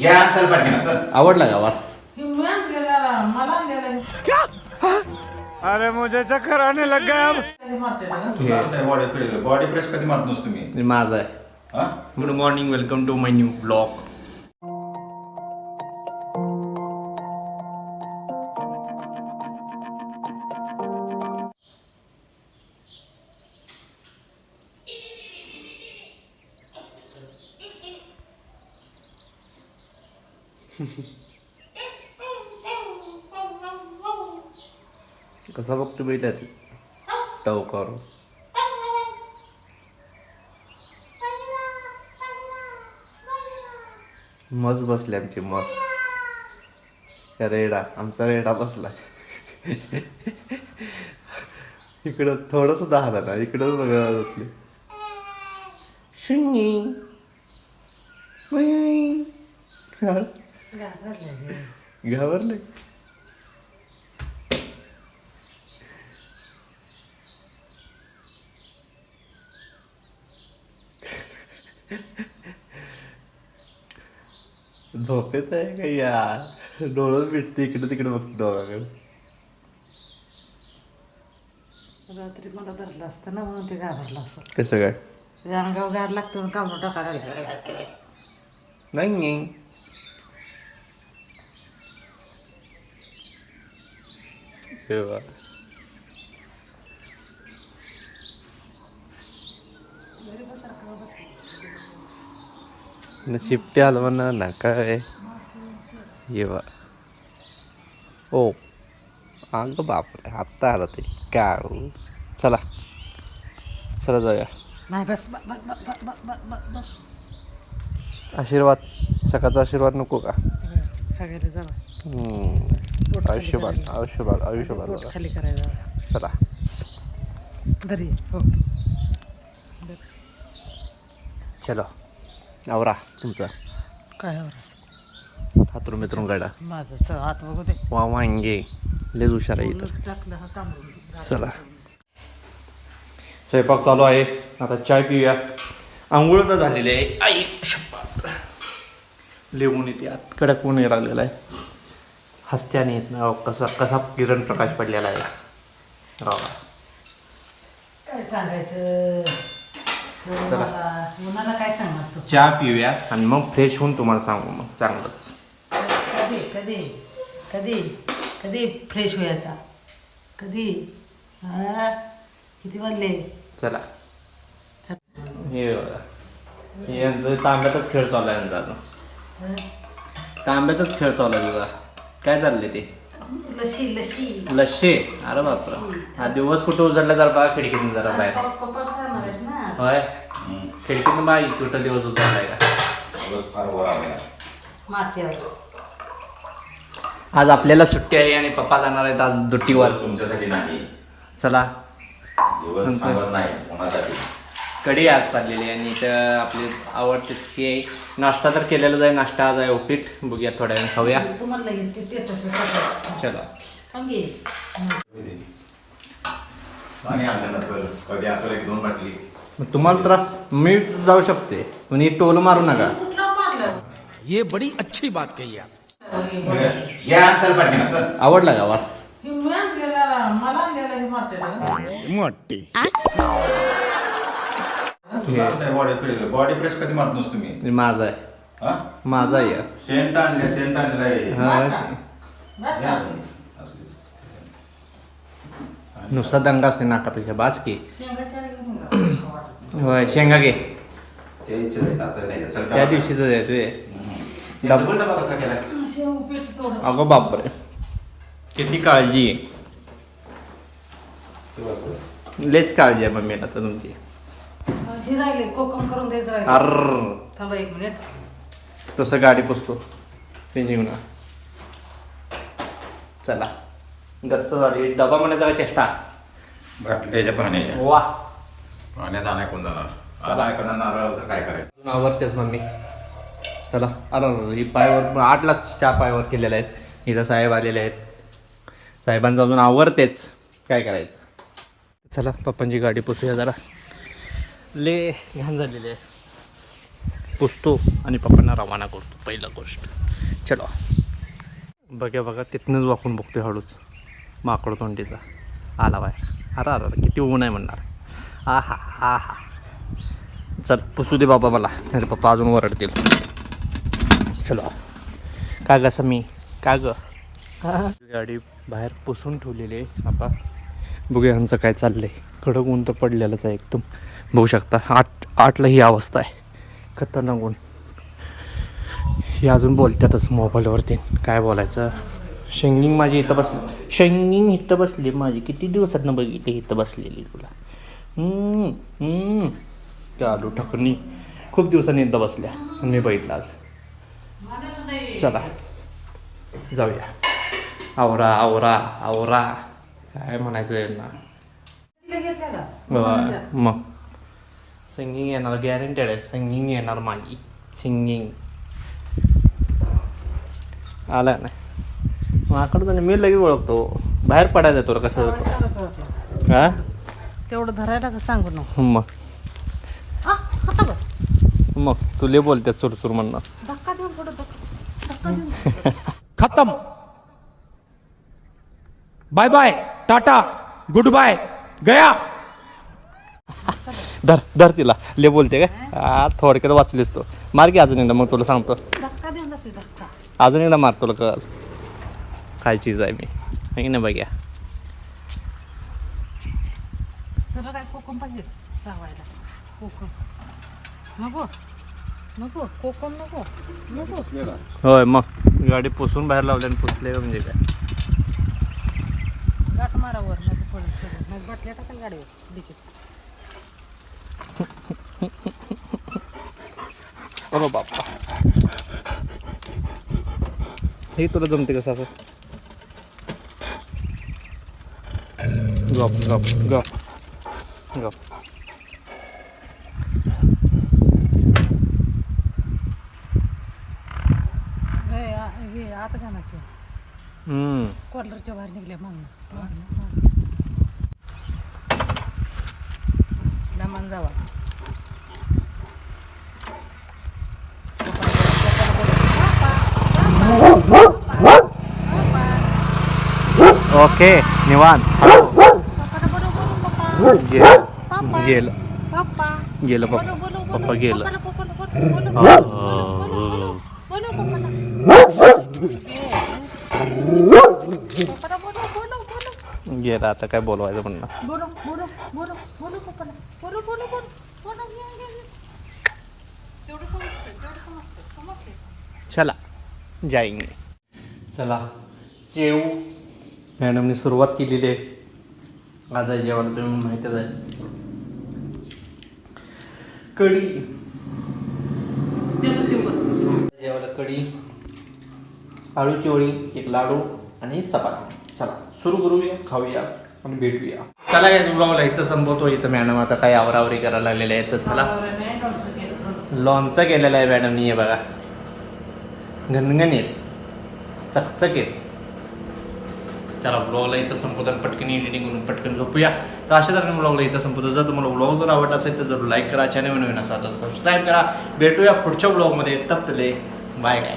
या चल चल. आवडला का वास? मी अरे मुझे चक्कर आने लग गया अब? तुला बॉडी प्रेस बॉडी प्रेस कधी मारत नसतो तुम्ही हे माझा आहे हा? Good morning welcome to my new blog कसा बघतो बैठा ती टवकर. मस बसले आमची मस्त. त्या रेडा आमचा रेडा बसला. इकडं थोडस दहाला ना इकडं बघायला बसले शिंगी. घाबरले. झोपेत आहे का यार? डोळं भेटते इकडे तिकडे बघते दोघाकडे रात्री मला धरलं असतं ना म्हणून ते घाबरलं असं कसं काय? ते अंगावर गार लागतं म्हणून कामं टाकायला. नाही. सेवा शिफ्टी हलवा ना काय? येवा. ओ अग बापरे आत्ता आला ते. काय चला. चला जाऊया. नाही बस बस बस बस बस. आशीर्वाद सकाळचा आशीर्वाद नको का? खायला जावा. पोट खाली आयुष्यवान करायला. आयुष्यवान आयुष्यवान पोट खाली करायला चला. दरी हो. चलो. आवरा तुमचा. काय आवरायचं हातरून मित्रून काढा. माझं हात बघू दे. वा वांगे. लेच हुशार आहे इथं टाकलं हा चला. स्वयंपाक चालू आहे. आता चाय पिऊया. आंघोळ तर झालेली आहे. आई लिहून येते. आत कडक ऊन लागलेला आहे. हस्त्याने येत ना कसा कसा किरण प्रकाश पडलेला आहे. रावा. काय सांगायचं? उन्हाला काय सांगणार तू? चहा पिऊया आणि मग फ्रेश होऊन तुम्हाला सांगू मग. चांगलंच. कधी कधी कधी कधी फ्रेश व्हायचा कधी? हा? किती वाजले चला. हे बघा. हे यांचं तांब्यातच खेळ चालू आहे यांचा आता. तांब्यातच खेळ चालू आहे तुझा काय चाललंय ते? लशी अरे बापरा. हा दिवस कुठं उजडला जरा बघा खिडकीतून जरा बाहेर. पप्पा खाणार आहेत ना. होय. खिडकीतून बाई कुठं दिवस उजडलाय का? दिवस फार वर आला माथ्यावर. आज आपल्याला सुट्टी आहे आणि पप्पा जाणार आहेत आज दुट्टीवर. दिवस तुमच्यासाठी नाही. चला. दिवस. थांबत नाही कोणासाठी? कढी आज चाललेली आणि इथं आपली आवडते की नाश्ता तर केलेलाच आहे. नाश्ता आज आहे उपीट. बघूया थोड्या वेळ खाऊया. चला. तुम्हाला त्रास मी जाऊ शकते पण ही टोल मारू नका. ये बडी अच्छी बात कही आवडला का वास? मोठी. बॉडी प्रेस बॉडी प्रेस कधी मारत नसतो मी माझा आहे. माझा आहे. सेंट आणले सेंट आणलेला नुसता दंगा असते नाकापेक्षा बास की. होय शेंगा घे. त्या दिवशीच आहे अगं बापरे. किती काळजी. आहे लेच काळजी आहे मम्मीला तर तुमची. हे राहिले कोकम करून द्यायचं राहिले. अर थांबा एक मिनिट तसं गाडी पुसतो. ते जीवना चला. गच्च झाली. डबा म्हणायचा का चेष्टा? बाटल्याच्या पाण्याच्या वा. पाण्यात आणाय कोण जाणार? आला एखादा नारळ? आला तर काय करायचं? अजून आवडतेच मम्मी. चला. अरे अरे, ही पायवर आठ लाख चहा पायवर केलेल्या आहेत. इथं साहेब आलेले आहेत. साहेबांचं अजून आवडतेच काय करायचं? चला पप्पांची गाडी पुसूया जरा. ले घाण झालेली आहे. पुसतो आणि पप्पांना रवाना करतो पहिला गोष्ट. चलो. बघा बघा तिथनंच वाकून बघतोय हळूच. माकड तोंडीचा. आला बाहेर. अरे अरे अरे, किती ऊन आहे म्हणणार. आ हा हा हा चल पुसू दे बाबा मला. नाही पप्पा अजून वरडतील चलो. का ग मी का ग? गाडी बाहेर पुसून ठेवलेली आहे आता. बघूया आमचं काय चाललंय. कडक ऊन तर पडलेलंच आहे एकदम. बघू शकता आठ आठला ही अवस्था आहे. खतरनाक ऊन. हे अजून बोलतातच मोबाईलवरती. काय बोलायचं? शेंगिंग माझी इथं बसली. शेंगिंग इथं बसली माझी. किती दिवसातनं बघितली इथं बसलेली तुला? चालू ठकणी खूप दिवसांनी एकदा बसल्या. मी बघितलं आज. चला. जाऊया. आवरा आवरा आवरा. काय म्हणायचं यांना मग सिंगिंग येणार गॅरंटेड आहे सिंगिंग येणार माझी सिंगिंग आला नाही माकडं तर मी लगेच ओळखतो बाहेर पडायचं तुला कसं होतं हा तेवढं धरायला का सांगू नको मग. मग तुले बोलते चुरचुर म्हणणं धक्का देऊन पुढं धक्का धक्का देऊन खत्म bye bye tata good bye गया. धर धर तिला. ले बोलते काय? हा थोडक्यात वाचलीस तू. मार की अजून एकदा मग तुला सांगतो. धक्का देऊन जाते धक्का. अजून एकदा मार तुला कळ काय चीज आहे मी? आहे ना बघ्या तुला काय कोकम पाहिजे चावायला? कोकम. नको नको कोकम नको नको. होय मग. गाडी पुसून बाहेर लावली आणि पुसले म्हणजे काय गाठ मारावर नाही तर पडेल सगळं नाही बाटल्या टाकाल गाडीवर डिकीत अरे बापा हे तुला जमते कसं असं गप गप गप. गप. हे हे आता गाण्याचे हम्म. कॉलरच्या बाहेर निघल्या मागणं मागणं मागणं दमान जावा ओके निवांत गेलं गेलं पप्पा गेलं बोलो, पप्पा गेलं आता काय बोलवायचं म्हणणं बोलो, बोलो, बोलो, बोलो, पप्पाला. बोलो, बोलो, बोलो, बोलो, ये, ये, ये. तेवढं समजतंय, तेवढं समजतंय, समजतंय. चला जाईंगे चला जेऊ मॅडमने सुरुवात केलेली आहे. आज आहे जेवायला तुम्ही माहितीच आहे. कढी. जेवायला कढी आळूची वडी एक लाडू आणि चपाती. चला. सुरू करूया खाऊया आणि भेटूया. चला काय ब्लॉगला इथं संपवतो इथं मॅडम आता काही आवरावरी करायला लागलेले आहेत तर चला. लॉनचा केलेला आहे मॅडमनी हे बघा. घनघणीत चकचकीत चला ब्लॉगला इथं संपवतो आणि पटकन एडिटिंग करून पटकन झोपूया. तर अशा तऱ्हेने ब्लॉगला इथं संपवतो. जर तुम्हाला ब्लॉग जर आवडला असेल तर जरूर लाईक करा चॅनल नवीन असा तर सबस्क्राईब करा. भेटूया पुढच्या ब्लॉगमध्ये. तपले बाय काय